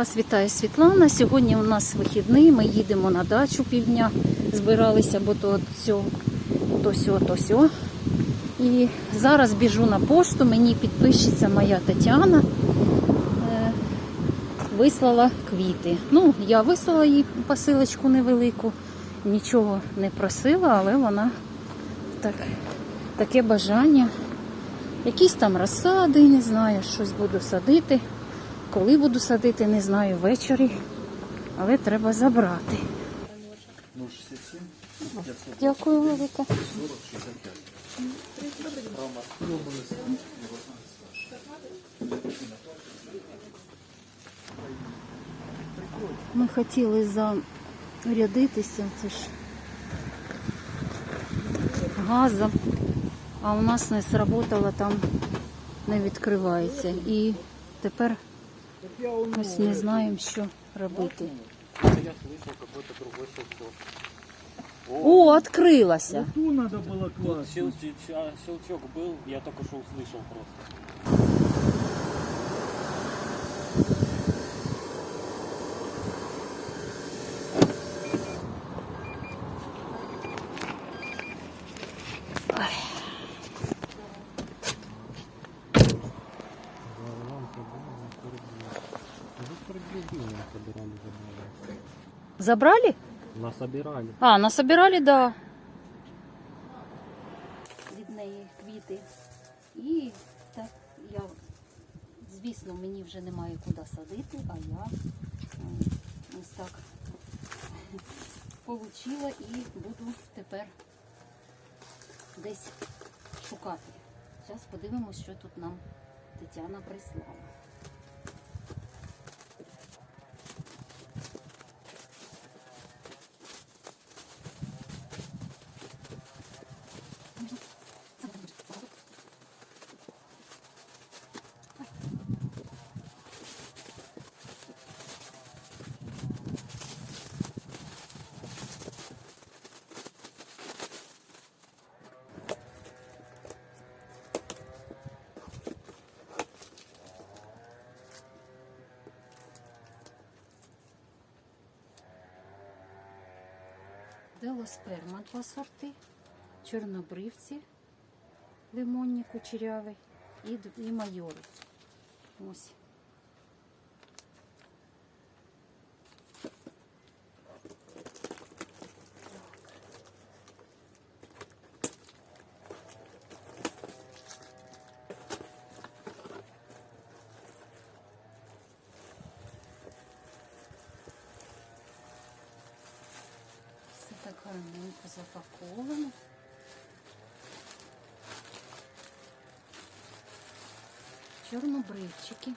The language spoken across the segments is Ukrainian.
Вас вітає Світлана. Сьогодні у нас вихідний. Ми їдемо на дачу півдня. Збиралися, бо то сьо, то сьо, то сьо. І зараз біжу на пошту. Мені підписчиця моя Тетяна е, вислала квіти. Ну, я вислала їй посилочку невелику, нічого не просила, але вона так, таке бажання. Якісь там розсади, не знаю, щось буду садити. Коли буду садити, не знаю, ввечері, але треба забрати. 067 500 Дякую, велике. 40 65. Ми хотіли зарядитися, це ж газом, а у нас не сработало, там не відкривається. І тепер ось не знаємо, що робити. Я слышал какой-то другой щелчок. О, відкрилася. Ту надо было Тут класть. щелчок, а, щелчок был, я только что услышал просто. Забрали? Насобирали. А, насобирали, да. Від неї квіти. І так я, звісно, мені вже немає куди садити, а я ось так получила і буду тепер десь шукати. Зараз подивимось, що тут нам Тетяна прислала. Делосперма два сорти, чорнобривці, лимонні кучерявий і, і майори. Ось. Гарненько запаковано. Чорнобривчики.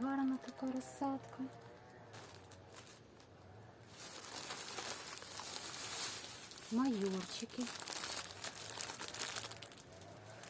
Гарна така розсадка. Майорчики.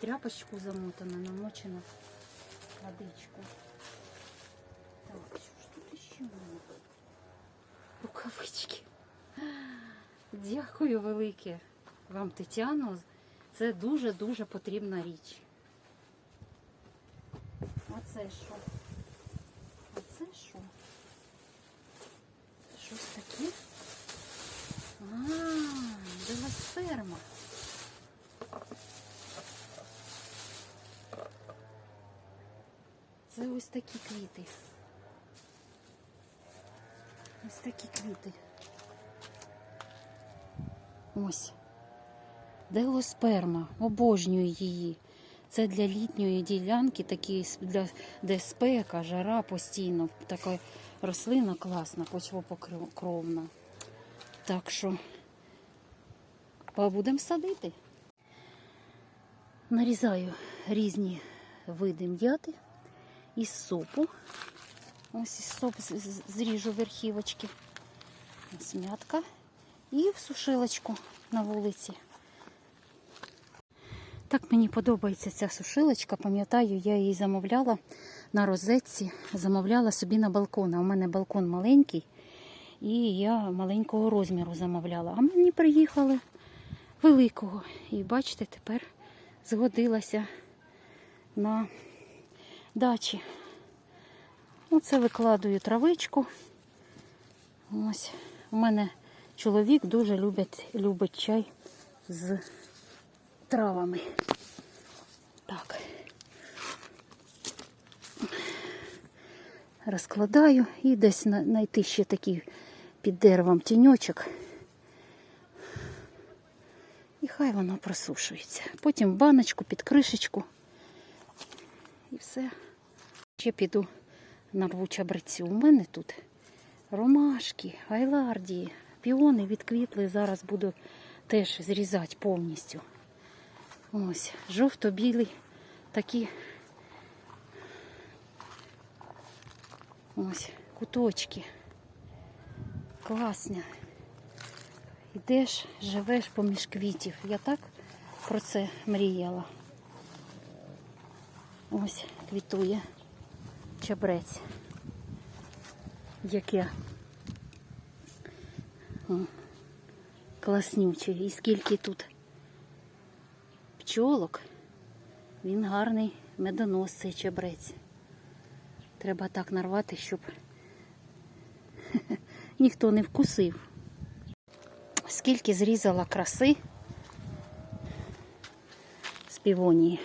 Тряпочку замотана, намочена водичку. Так, ж тут ще було? Дякую велике вам, Тетяно. Це дуже-дуже потрібна річ. Оце що? Оце що? Щось таке? А, белосперма. Це ось такі квіти. Ось такі квіти. Ось. Делосперма. Обожнюю її. Це для літньої ділянки, такі для де спека, жара постійно. Така рослина класна, почвопокровна. Так що будемо садити. Нарізаю різні види м'яти із сопу. Ось із соп зріжу верхівочки. Ось м'ятка і в сушилочку на вулиці. Так мені подобається ця сушилочка, пам'ятаю, я її замовляла на розетці, замовляла собі на балкон. А У мене балкон маленький, і я маленького розміру замовляла. А мені приїхали великого. І бачите, тепер згодилася на дачі. Оце викладую травичку. Ось, У мене чоловік дуже любить, любить чай з травами. Так. Розкладаю і десь знайти ще такий під деревом тіньочок. І хай воно просушується. Потім баночку під кришечку. І все. Ще піду нарву чабрецю. У мене тут ромашки, айлардії, піони відквітли. Зараз буду теж зрізати повністю. Ось, жовто-білий такі. Ось, куточки. Класні. Йдеш, живеш поміж квітів. Я так про це мріяла. Ось квітує чабрець. Яке О, класнюче. І скільки тут пчолок. Він гарний медонос цей чабрець. Треба так нарвати, щоб ніхто не вкусив. Скільки зрізала краси з півонії.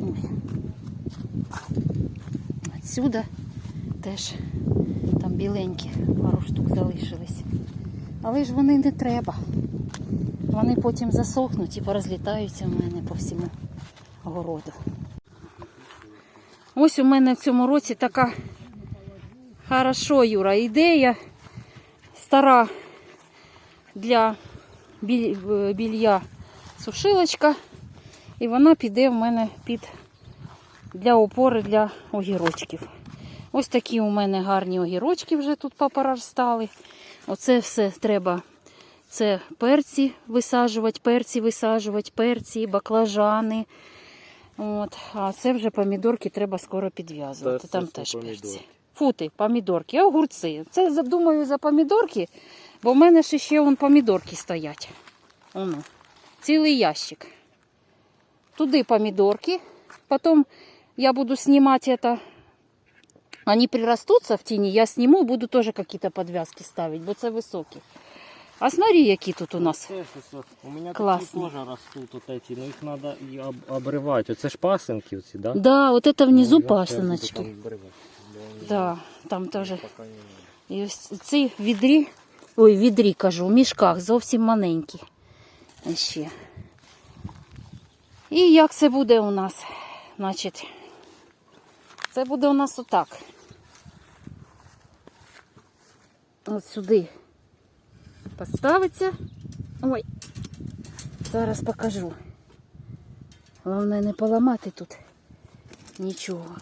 Ой. Отсюда теж там біленькі пару штук залишились. Але ж вони не треба. Вони потім засохнуть і порозлітаються в мене по всьому городу. Ось у мене в цьому році така хорошо, Юра, ідея стара для е, білья сушилочка. І вона піде в мене під для опори для огірочків. Ось такі у мене гарні огірочки вже тут попоростали. Оце все треба. Це перці висаджувати, перці висаджувати, перці, баклажани. От. А це вже помідорки треба скоро підв'язувати. Це Там теж перці. Фути, помідорки, огурці. Це задумаю за помідорки, бо в мене ще ще вон помідорки стоять. Воно. Цілий ящик. Туди помидорки. Потом я буду снимать это. Они прирастутся в тени, я сниму и буду тоже какие-то подвязки ставить, бо це високі. А смотри, які тут у нас. Це ж ось, у мене Класно. такі теж ростуть от эти, ну їх треба і об, обривати. Оце ж пасинки оці, да? Да, вот это внизу Ну, я теж буду пасиночки. там обривати, бо вони Да, там теж. поки не І ось ці в відрі, ой, в відрі кажу, в мішках зовсім маленькі. Ще. І як це буде у нас? Значить, це буде у нас отак. От сюди поставиться. Ой, зараз покажу. Головне не поламати тут нічого.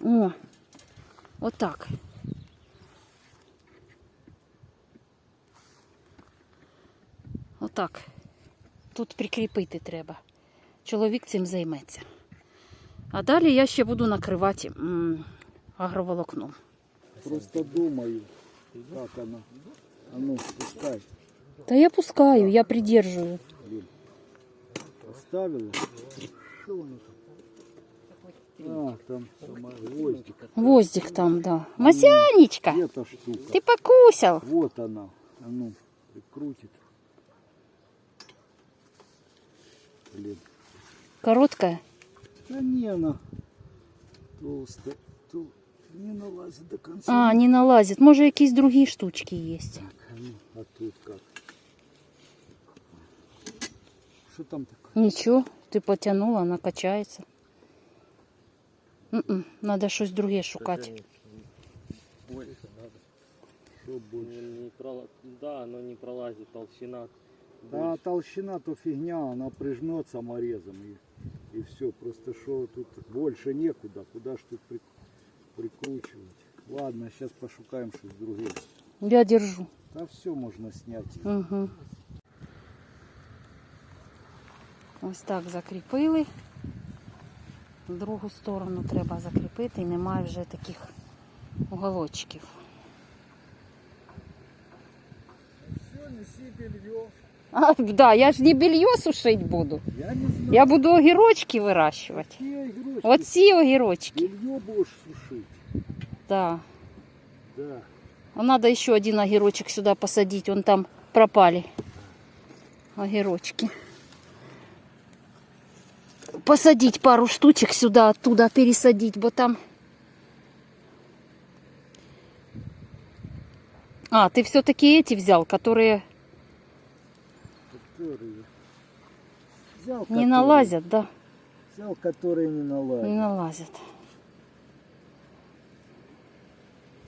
О, отак. Отак. Тут прикріпити треба. Чоловік цим займеться. А далі я ще буду накривати агроволокном. Просто думаю, как она. А ну, пускай. Та я пускаю, я придержую. Оставила. А, там гвоздик. Гвоздик там, да. Масянечка, ти покусав. Вот она. А ну, прикрутит. Блин. Короткая. Да не она. Толстая. Тол- Не налазит до конца. А, не налазить. Може, якісь другі штучки є. Так, а ну, а тут как? Что там такое? Нічого, ти потягнула, вона качається. М-м, Надо щось друге шукати. Больше надо. Что больше? Не, не прола... Да, оно не пролазит, толщина. Да, толщина то фигня, она прижмет саморезом и, и все. Просто что тут больше некуда, куда ж тут при- прикручивать. Ладно, сейчас пошукаем что-то другое. Я держу. Да все можно снять. Угу. Ось так закріпили. В другу сторону треба закріпити і немає вже таких уголочків. неси белье. А, да, я ж не белье сушить буду. Я не знаю, Я буду огірочки вирощувати. какие игрушки. Оці огірочки. Белье будешь сушить. Да. Да. А Надо еще один огірочек сюда посадить. Вон там пропали огірочки. Посадить пару штучек сюда, оттуда пересадить, бо там... А, ты все-таки эти взял, которые Которые. Взял, не которые- налазят, да? Взял, которые не налазят. Не налазят.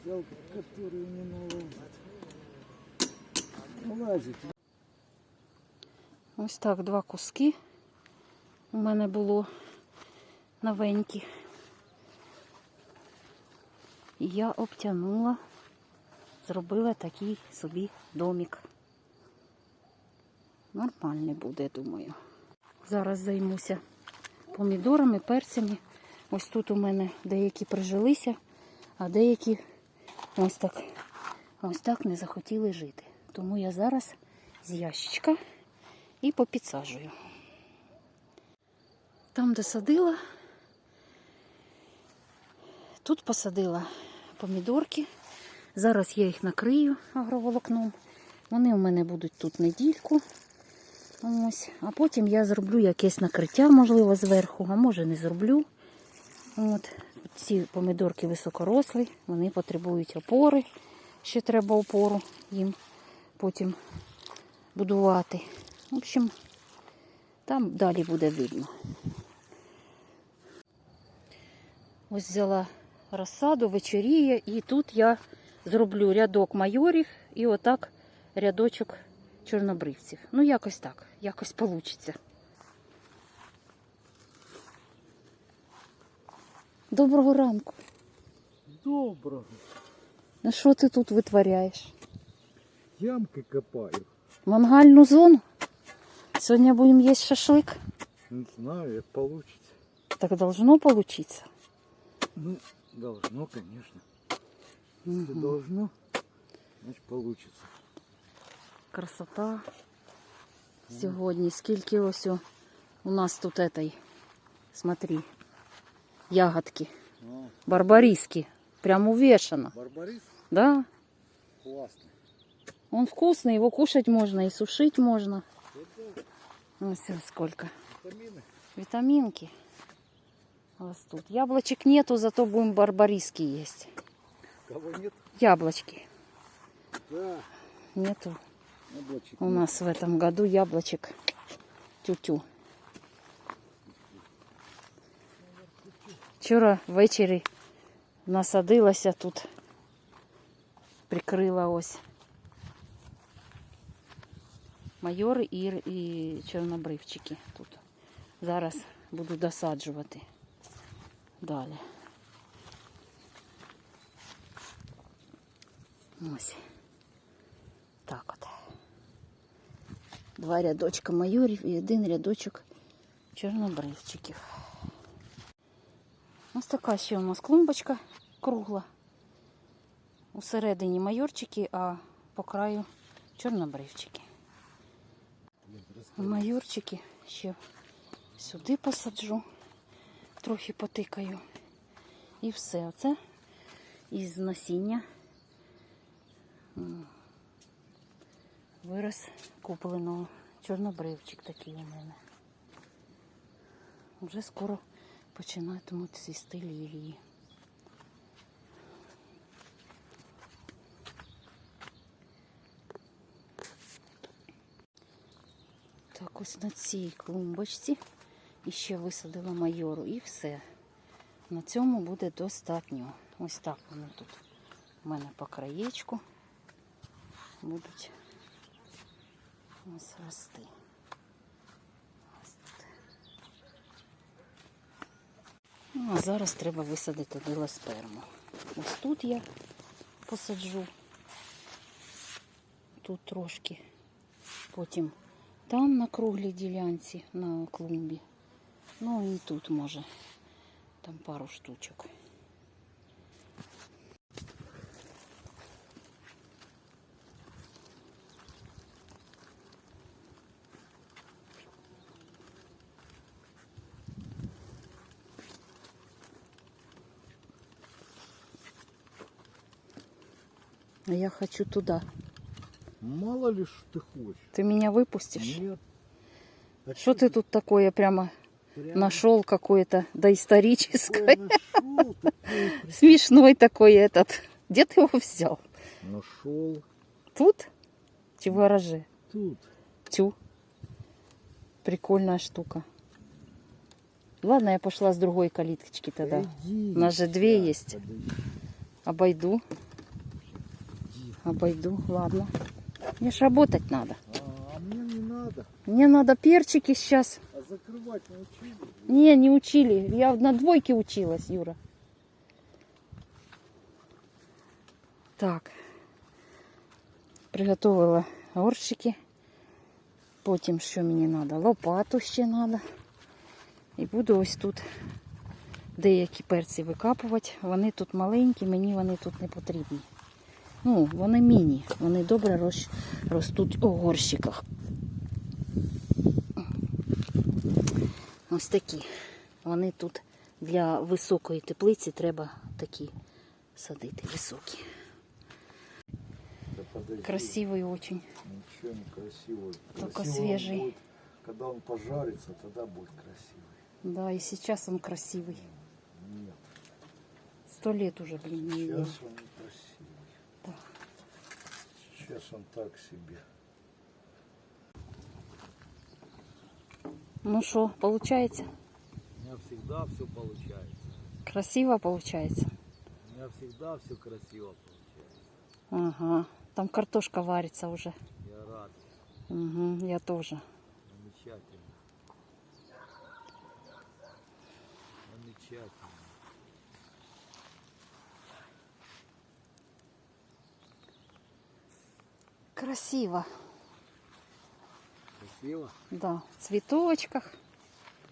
Взял, которые не налазят. Налазит. Ось так, два куски у мене було новенькі. І я обтянула, зробила такий собі домик. Нормальний буде, думаю. Зараз займуся помідорами, перцями. Ось тут у мене деякі прижилися, а деякі ось так, ось так не захотіли жити. Тому я зараз з ящичка і попідсаджую. Там, де садила, тут посадила помідорки. Зараз я їх накрию агроволокном. Вони у мене будуть тут недільку. Ось. А потім я зроблю якесь накриття, можливо, зверху, а може не зроблю. От. Ці помідорки високорослі, вони потребують опори. Ще треба опору їм потім будувати. В общем, там далі буде видно. Ось взяла розсаду, вечеріє, і тут я зроблю рядок майорів і отак рядочок чорнобривців. Ну, якось так, якось вийде. Доброго ранку. Доброго. Ну що ти тут витворяєш? Ямки копаю. Мангальну зону? Сьогодні будемо їсти шашлик. Не знаю, як получится. Так должно получиться. Ну, должно, конечно. Если должно, значит получится. Красота. Сьогодні скільки ось у нас тут этой, смотри, ягодки. А, Барбариски. Прям увешано. барбарис Да? классный. Он вкусный, его кушать можно и сушить можно. Ось ось сколько. Витамины. Витаминки растут. Яблочек нету, зато будем барбариски есть. Кого нет? Яблочки Да. нету. Яблочек У нет. нас в этом году яблочек тютю. Вчора ввечері насадилася тут, прикрила ось майори і, і чорнобривчики тут. Зараз буду досаджувати далі. Ось. Два рядочка майорів і один рядочок чорнобривчиків. Ось така ще у нас клумбочка кругла. Усередині майорчики, а по краю чорнобривчики. Майорчики ще сюди посаджу, трохи потикаю. І все. Оце із насіння вираз купленого. Чорнобривчик такий у мене. Вже скоро починатимуть цвісти лілії. Так, ось на цій клумбочці і ще висадила майору і все. На цьому буде достатньо. Ось так вони тут у мене по краєчку будуть ось рости. Ну, а зараз треба висадити білосперму. Ось тут я посаджу. Тут трошки. Потім там на круглій ділянці на клумбі. Ну і тут може. Там пару штучок. Я хочу туда. Мало ли что ты хочешь. Ты меня выпустишь? Нет. А Что ты тут такое прямо прямо нашел какое-то доисторическое? такое нашел, Смешной такой этот. Где ты его взял? Нашел. Тут? Гараже? Тут. Тю. Прикольная штука. Ладно, я пошла с другой калиточки тогда. Иди. У нас же две Щас, есть. Обойду. Обойду, ладно. Мне ж работать надо. А, а мне не надо. Мне надо перчики сейчас. А закрывать научили? Не, не учили. Я на двойке училась, Юра. Так. Приготовила горщики. Потім що мені треба? Лопату ще треба. І буду ось тут деякі перці викапувати. Вони тут маленькі, мені вони тут не потрібні. Ну, вони міні, вони добре рос- ростуть у горщиках. Ось такі. Вони тут для високої теплиці треба такі садити, високі. Да подожди. Красивий очень. Ничего не красивый. Только Красиво он свежий. будет, Когда он пожарится, тогда будет красивый. Да, и сейчас он красивый. Нет, Сто лет уже, блин, не ел. сейчас он не красивый. Да. Сейчас он так себе. Ну что, получается? У меня всегда все получается. Красиво получается? У меня всегда все красиво получается. Ага. Там картошка варится уже. Я рад. Угу, я тоже. Замечательно. Замечательно. Красиво. Красиво? Да, в цветочках.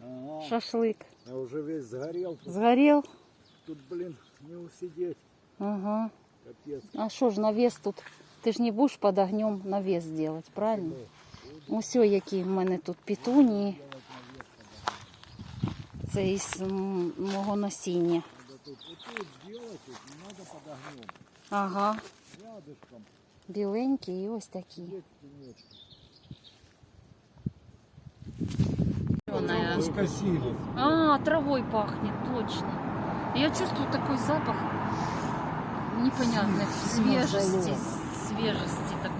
Ага, Шашлык. я уже весь сгорел. Тут, Сгорел. тут, блин, не усидеть. Ага. Капец. А що ж навес тут? Ти ж не будеш під огнем навес делать, правильно? Ось які в мене тут петунії. Це із мого насіння. Под. Ага. Рядышком Біленькі і ось такі. есть тенечки. Зеленая. А, травой пахнет, точно. Я чувствую такой запах непонятный, свежести, свежести такой.